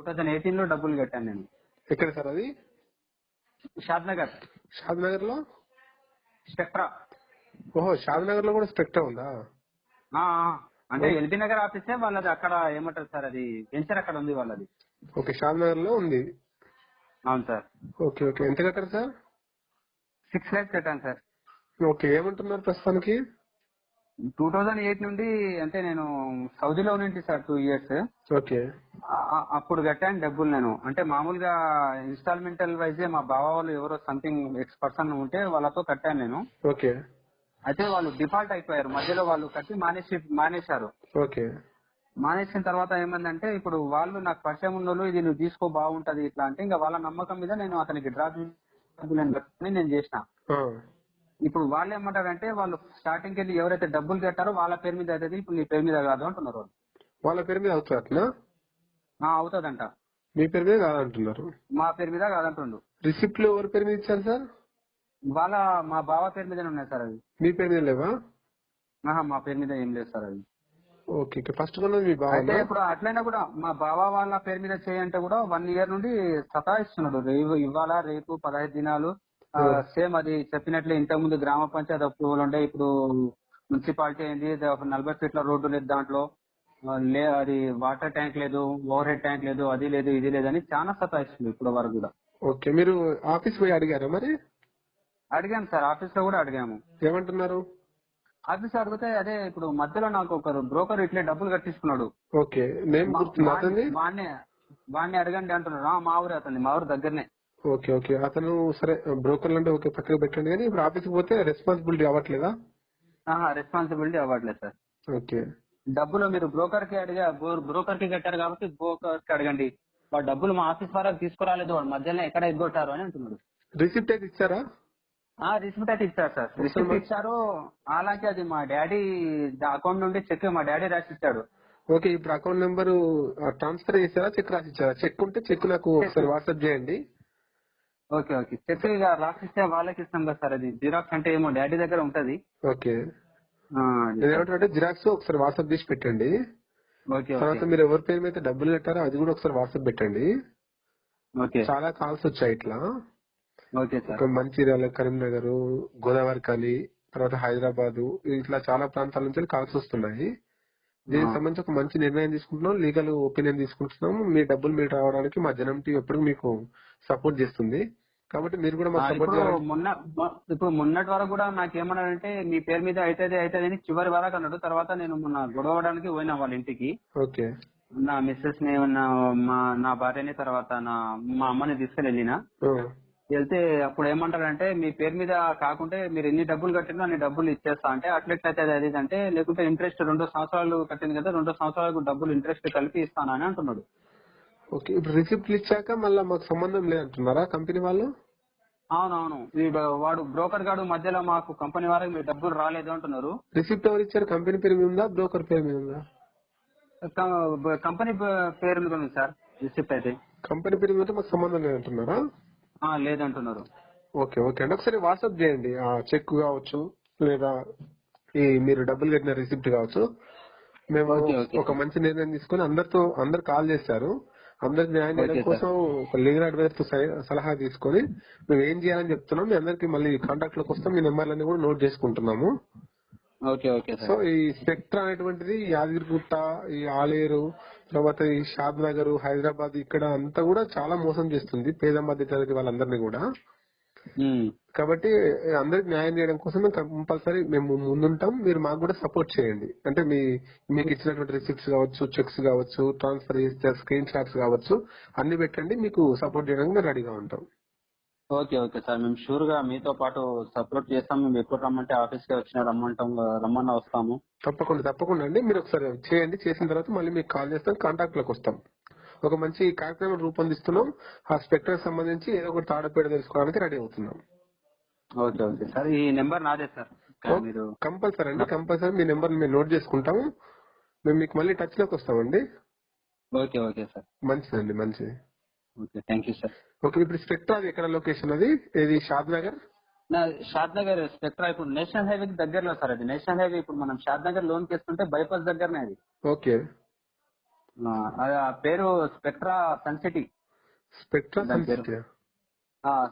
Two thousand ఎయిటీన్లో డబ్బులు కట్టాను నేను. ఎక్కడ సార్ అది? షాద్ నగర్ షాద్ నగర్లో స్పెక్ట్రా. ఓహో షాద్ నగర్లో కూడా స్పెక్ట్రా ఉందా. అంటే ఎల్బీ నగర్ ఆఫీసే వాళ్ళది అక్కడ ఏమంటారు సార్ అది వెంచర్ అక్కడ ఉంది వాళ్ళది. ఓకే షాద్ నగర్లో ఉంది. అవును సార్. Okay okay. ఎంత కట్టారు సార్? సిక్స్ ల్యాక్స్ కట్టాను సార్. ఓకే ఏమంటున్నారు ప్రస్తుతానికి? టూ థౌజండ్ ఎయిట్ నుండి అంటే నేను సౌదీలో ఉన్నింటి సార్ టూ ఇయర్స్ ఓకే. అప్పుడు కట్టాను డబ్బులు నేను. అంటే మామూలుగా ఇన్స్టాల్మెంటల్ వైజే మా బావ వాళ్ళు ఎవరో సంథింగ్ ఎక్స్ పర్సన్ ఉంటే వాళ్ళతో కట్టాను నేను. ఓకే. అయితే వాళ్ళు డిఫాల్ట్ అయిపోయారు. మధ్యలో వాళ్ళు కట్టి మానేసి మానేశారు. ఓకే. మానేసిన తర్వాత ఏమైందంటే ఇప్పుడు వాళ్ళు నాకు పరిచయం ఉన్న వాళ్ళు ఇది నువ్వు తీసుకో బాగుంటది ఇట్లా అంటే ఇంకా వాళ్ళ నమ్మకం మీద నేను అతనికి డ్రాప్ నేను చేసిన. ఇప్పుడు వాళ్ళు ఏమంటారంటే వాళ్ళు స్టార్టింగ్ వెళ్ళి ఎవరైతే డబ్బులు కట్టారో వాళ్ళ పేరు మీద అవుతుంది ఇప్పుడు నీ పేరు మీద కాదు అంటున్నారు వాళ్ళు. వాళ్ళ పేరు మీద అవుతుంది అట్లా? అవుతుందంట. మీ పేరు మీద కాదంటున్నారు? మా పేరు మీద కాదంటుండు. రిసిప్ట్లు ఎవరి పేరు మీద ఇచ్చారు సార్? వాళ్ళ మా బావ పేరు మీదనే ఉన్నాయి సార్ అవి. మీ పేరు మీద లేవా? ఆహా, మా పేరు మీద ఏం లేదు సార్ అది ఓకే ఓకే. ఫస్ట్ కొన్నది మీ అయితే బావ ఇప్పుడు అట్లయినా కూడా మా బావ వాళ్ళ పేరు మీద చేయంటే కూడా వన్ ఇయర్ నుండి సతాయిస్తున్నాడు. రేపు ఇవాళ రేపు పదహైదు దినాలు సేమ్ అది చెప్పినట్లు ఇంతకు ముందు గ్రామ పంచాయతీ అప్రూవల్ ఉండే ఇప్పుడు మున్సిపాలిటీ అయింది ఒక నలభై ఫీట్ల రోడ్డు లేదు దాంట్లో. లే అది వాటర్ ట్యాంక్ లేదు ఓవర్ హెడ్ ట్యాంక్ లేదు అది లేదు ఇది లేదని చాలా సతాయిస్తుంది ఇప్పుడు వరకు కూడా. ఓకే మీరు ఆఫీస్ పోయి అడిగారా మరి? అడిగాము సార్ ఆఫీస్లో కూడా అడిగాము. ఏమంటున్నారు? ఆఫీస్ అడిగితే అదే ఇప్పుడు మధ్యలో నాకు ఒకరు బ్రోకర్ ఇట్లే డబ్బులు కట్టించుకున్నాడు. ఓకే నేమ్ గుర్తుందా వాడిని వాడిని అడగండి అంటున్నారు "ఆ, మా ఊరే అతన్ని మా ఊరు దగ్గరనే. Okay okay. అతను సరే బ్రోకర్లు అంటే ఓకే పక్కకు పెట్టండి కానీ ఇప్పుడు ఆఫీస్కి పోతే రెస్పాన్సిబిలిటీ అవ్వట్లేదా? రెస్పాన్సిబిలిటీ అవ్వట్లేదు సార్. ఓకే. డబ్బులు మీరు బ్రోకర్కి అడిగా బ్రోకర్కి కట్టారు కాబట్టి బ్రోకర్కి అడగండి. వాడు డబ్బులు మా ఆఫీస్ వరకు తీసుకురాలేదు వాడు మధ్యలో ఎక్కడ ఎగ్గొట్టారు అని అంటున్నాడు. రిసిప్ట్ అయితే ఇచ్చారా? ఆ రిసిప్ట్ అయితే ఇచ్చారు సార్. రిసిప్ట్ ఇచ్చారు. అలాగే అది మా డాడీ అకౌంట్ నుండి చెక్ మా డాడీ రాసి ఇచ్చాడు ఓకే ఇప్పుడు అకౌంట్ నెంబర్ ట్రాన్స్ఫర్ చేశారా చెక్ రాసి ఇచ్చారా చెక్ ఉంటే చెక్ నాకు ఒకసారి వాట్సాప్ చేయండి. Okay okay. చెక్ రాసిస్తే వాళ్ళకి ఇస్తాం కదా సార్ అది. జిరాక్స్ అంటే ఏమో డాడీ దగ్గర ఉంటది. ఓకే. ఏమంటే జిరాక్స్ ఒకసారి వాట్సాప్ చేసి పెట్టండి. ఓకే తర్వాత మీరు ఎవరి పేరు మీద డబ్బులు కట్టారో అది కూడా ఒకసారి వాట్సాప్ పెట్టండి. చాలా కాల్స్ వచ్చాయి ఇట్లా. మంచిర్యాల కరీంనగర్ గోదావరి ఖాళీ తర్వాత హైదరాబాద్ ఇట్లా చాలా ప్రాంతాల నుంచి కాల్స్ వస్తున్నాయి. దీనికి. సంబంధించి ఒక మంచి నిర్ణయం తీసుకుంటున్నాం లీగల్ ఒపీనియన్ తీసుకుంటున్నాం మీ డబ్బులు మీరు రావడానికి మా జనం టీం ఎప్పుడు మీకు సపోర్ట్ చేస్తుంది. కాబట్టి మీరు కూడా ఆ, మాకు సపోర్ట్ ఇప్పుడు చేయాలి మొన్న ఇప్పుడు మొన్నటి వరకు కూడా నాకు ఏమన్నాడంటే మీ పేరు మీద అవుతుంది అవుతుంది అని చివరి వరకు అన్నాడు. తర్వాత నేను మొన్న గొడవడానికి పోయినా వాళ్ళ ఇంటికి. ఓకే. నా మిస్సెస్ని నా మా నా భార్యని తర్వాత నా మా అమ్మని తీసుకెళ్ళి వెళ్ళిన ఆ, వెళ్తే అప్పుడు ఏమంటారంటే మీ పేరు మీద కాకుంటే మీరు ఎన్ని డబ్బులు కట్టినా అన్ని డబ్బులు ఇచ్చేస్తా. అంటే అట్లెట్లయితే అది ఇది అంటే లేకుంటే ఇంట్రెస్ట్ రెండు సంవత్సరాలు కట్టింది కదా రెండు సంవత్సరాలకు డబ్బులు ఇంట్రెస్ట్ కలిపి ఇస్తాను అని అంటున్నాడు. ఓకే ఇప్పుడు రిసిప్ట్లు ఇచ్చాక మళ్ళీ మాకు సంబంధం లేదంటున్నారా కంపెనీ వాళ్ళు? అవునవును. వీడు వాడు బ్రోకర్ గాడు మధ్యలో మాకు కంపెనీ వారికి మీ డబ్బులు రాలేదు అంటున్నారు. రిసిప్ట్ ఎవరు ఇచ్చారు? కంపెనీ పేరు మీద ఉందా? బ్రోకర్ పేరు మీద ఉందా? కంపెనీ పేరు మీద ఉంది సార్ రిసిప్ట్ అయితే. కంపెనీ పేరు మీద మాకు సంబంధం లేదంటున్నారా? లేదంటున్నారు. Okay okay. అండి ఒకసారి వాట్సాప్ చేయండి. ఆ చెక్ కావచ్చు లేదా ఈ మీరు డబ్బులు కట్టిన రిసిప్ట్ కావచ్చు. మేము. ఒక మంచి నిర్ణయం తీసుకొని అందరితో అందరు కాల్ చేశారు. అందరికి న్యాయం చేయడం కోసం ఒక లీగల్ అడ్వైజర్తో సలహా తీసుకొని మేము ఏం చేయాలని చెప్తున్నాం మీ అందరికి మళ్ళీ కాంటాక్ట్లోకి వస్తాం. మీ నెంబర్లన్నీ కూడా నోట్ చేసుకుంటున్నాము. ఓకే ఓకే సో ఈ స్పెక్ట్రా అనేటువంటిది యాదగిరిగుట్ట ఈ ఆలేరు తర్వాత ఈ షాద్ నగర్ హైదరాబాద్ ఇక్కడ అంతా కూడా చాలా మోసం చేస్తుంది పేద మధ్య తరగతి వాళ్ళందరినీ కూడా. కాబట్టి అందరికి న్యాయం చేయడం కోసం కంపల్సరీ మేము ముందుంటాం. మీరు మాకు కూడా సపోర్ట్ చేయండి. అంటే మీ మీకు ఇచ్చినటువంటి రిసిప్ట్స్ కావచ్చు చెక్స్ కావచ్చు ట్రాన్స్ఫర్ చేస్తే స్క్రీన్ షాట్స్ కావచ్చు అన్ని పెట్టండి. మీకు సపోర్ట్ చేయడానికి మేము రెడీగా ఉంటాం. Okay okay sir. మేము షూర్గా మీతో పాటు సపోర్ట్ చేస్తాం. మేము ఎప్పుడు రమ్మంటే ఆఫీస్కి వచ్చిన రమ్మంటాం రమ్మన్నా వస్తాము. తప్పకుండా తప్పకుండా అండి. మీరు ఒకసారి చేయండి. చేసిన తర్వాత మళ్ళీ మీకు కాల్ చేస్తాం. కాంటాక్ట్లోకి వస్తాం. ఒక మంచి కార్యక్రమం రూపొందిస్తున్నాం. ఆ స్పెక్టర్ సంబంధించి ఏదో ఒకటి తాడపేడ తెలుసుకోవడానికి రెడీ అవుతున్నాం. Okay okay. సార్ ఈ నెంబర్ నాదే సార్. మీరు కంపల్సరీ అండి కంపల్సరీ. మీ నెంబర్ మేము నోట్ చేసుకుంటాము. మేము మీకు మళ్ళీ టచ్లోకి వస్తామండి. Okay okay sir. మంచిదండి మంచిది okay thank you sir. Okay ఇప్పుడు స్పెక్ట్రా అది ఎక్కడ లొకేషన్ అది? ఇది షాద్ నగర్ నా షాద్ నగర్ స్పెక్ట్రా ఇప్పుడు నేషనల్ హైవే దగ్గరలో సార్ అది. నేషనల్ హైవే ఇప్పుడు మనం షాద్ నగర్ లోన్ చేస్తుంటే బైపాస్ దగ్గరనే అది. ఓకే. పేరు Spectra Suncity Spectra. Suncity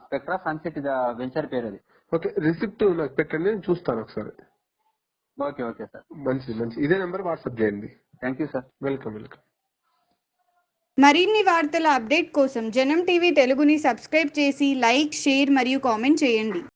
Spectra Suncity venture పేరు అది. ఓకే రిసిప్ట్ నాకు పెట్టండి నేను చూస్తాను ఒకసారి. Okay okay sir. మంచిది మంచిది. ఇదే నెంబర్ వాట్సాప్ చేయండి. Thank you sir welcome welcome. మరిన్ని వార్తల అప్డేట్ కోసం జనం టీవీ తెలుగుని సబ్స్క్రైబ్ చేసి లైక్ షేర్ మరియు కామెంట్ చేయండి.